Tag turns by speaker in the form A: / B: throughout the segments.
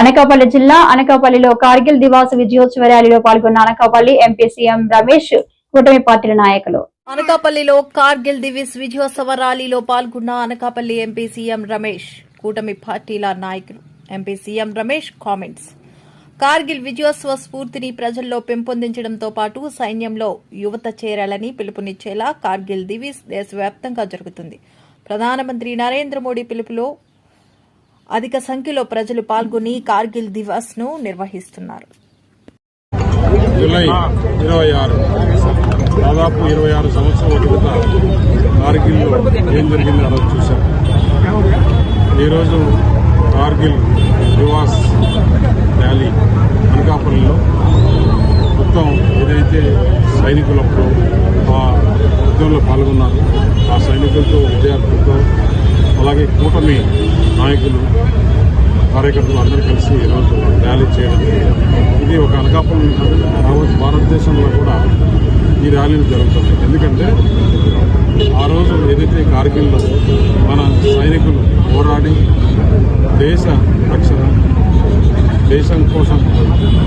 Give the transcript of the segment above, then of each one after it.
A: అనకాపల్లి జిల్లా అనకాపల్లిలో కార్గిల్ దివాస విజయోత్సవ ర్యాలీలో పాల్గొన్న అనకాపల్లి ఎంపీ సీఎం రమేష్ కూటమి పార్టీల నాయకులు.
B: అనకాపల్లిలో కార్గిల్ దివిస్ విజయోత్సవ ర్యాలీలో పాల్గొన్న అనకాపల్లి ఎంపీ సీఎం రమేష్ కూటమి పార్టీల నాయకులు. MP CM Ramesh comments. Kargil విజయోత్సవ స్ఫూర్తిని ప్రజల్లో పెంపొందించడంతో పాటు సైన్యంలో యువత చేరాలని పిలుపునిచ్చేలా కార్గిల్ దివిస్ దేశవ్యాప్తంగా జరుగుతుంది. ప్రధానమంత్రి నరేంద్ర మోడీ పిలుపులో అధిక సంఖ్యలో ప్రజలు పాల్గొని కార్గిల్ దివస్ను నిర్వహిస్తున్నారు.
C: జూలై ఇరవై ఆరు దాదాపు ఇరవై ఆరు సంవత్సరాల కిందట కార్గిల్లో ఏం జరిగింది ఆ చూశాం ఈరోజు కార్గిల్ దివాస్ ర్యాలీ అనకాపల్లిలో మొత్తం ఏదైతే సైనికులప్పుడు ఆ యుద్ధంలో పాల్గొన్నారు ఆ సైనికులతో విద్యార్థులతో అలాగే కూటమి నాయకులు కార్యకర్తలు అందరూ కలిసి ఈరోజు ర్యాలీ చేయడం ఇది ఒక అనకాపల్లి రావచ్చు భారతదేశంలో కూడా ఈ ర్యాలీలు జరుగుతుంది ఎందుకంటే ఆ రోజు ఏదైతే కార్గిల్లో మన సైనికులు పోరాడి దేశ రక్షణ దేశం కోసం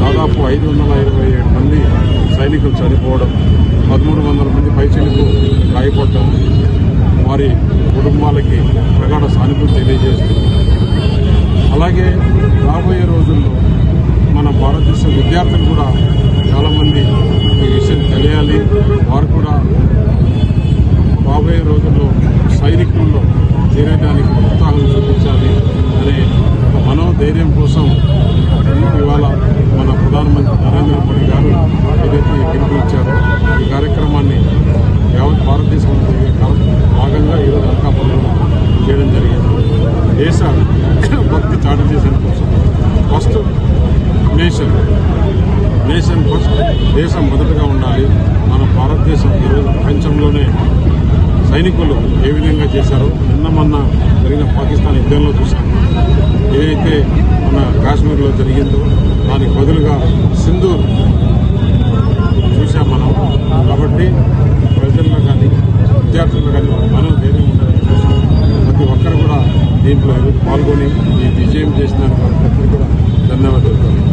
C: దాదాపు ఐదు వందల ఇరవై ఏడు మంది సైనికులు చనిపోవడం పదమూడు వందల మంది పైచిలకు గాయపడటం వారి కుటుంబాలకి ప్రగాఢ సానుభూతి తెలియజేస్తూ అలాగే రాబోయే రోజుల్లో మన భారతదేశ విద్యార్థులు కూడా చాలామంది ఈ విషయం తెలియాలి. వారు కూడా రాబోయే రోజుల్లో సైనికుల్లో చేరడానికి ఉత్సాహం చూపించాలి అనే ఒక మనోధైర్యం కోసం ఇవాళ మన ప్రధానమంత్రి నరేంద్ర మోడీ గారు ఏదైతే ఈ పిలుపు ఇచ్చారో ఈ కార్యక్రమాన్ని యావత్ భారతదేశంలో జరిగే కా- భాగంగా ఈరోజు అనకాపల్లిలో చేయడం జరిగింది దేశ భక్తి చాటు చేసిన కోసం ఫస్ట్ నేషన్. నేషన్ ఫస్ట్ దేశం మొదటగా ఉండాలి. మన భారతదేశం ఈరోజు ప్రపంచంలోనే సైనికులు ఏ విధంగా చేశారో నిన్న మొన్న జరిగిన పాకిస్తాన్ యుద్ధంలో చూశాం. ఏదైతే మన కాశ్మీర్లో జరిగిందో దానికి బదులుగా సింధూర్ దీంట్లో పాల్గొని ఈ విజయం చేసిన వారికి కూడా ధన్యవాదాలు.